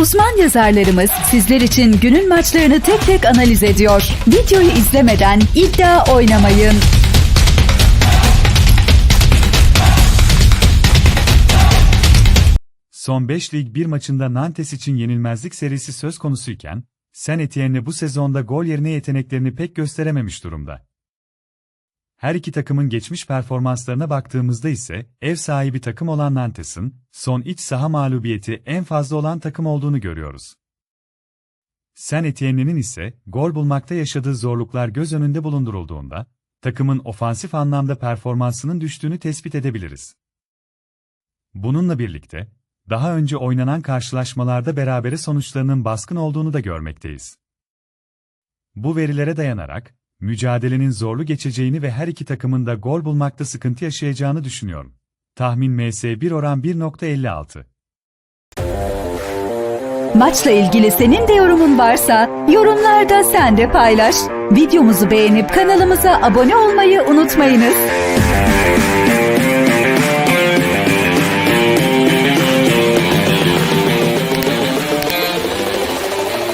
Uzman yazarlarımız sizler için günün maçlarını tek tek analiz ediyor. Videoyu izlemeden iddia oynamayın. Son 5 lig 1 maçında Nantes için yenilmezlik serisi söz konusuyken, Saint Etienne bu sezonda gol yerine yeteneklerini pek gösterememiş durumda. Her iki takımın geçmiş performanslarına baktığımızda ise, ev sahibi takım olan Nantes'in, son iç saha mağlubiyeti en fazla olan takım olduğunu görüyoruz. Saint Etienne'nin ise, gol bulmakta yaşadığı zorluklar göz önünde bulundurulduğunda, takımın ofansif anlamda performansının düştüğünü tespit edebiliriz. Bununla birlikte, daha önce oynanan karşılaşmalarda berabere sonuçlarının baskın olduğunu da görmekteyiz. Bu verilere dayanarak, mücadelenin zorlu geçeceğini ve her iki takımın da gol bulmakta sıkıntı yaşayacağını düşünüyorum. Tahmin MS1 oran 1.56. Maçla ilgili senin de yorumun varsa yorumlarda sen de paylaş. Videomuzu beğenip kanalımıza abone olmayı unutmayınız.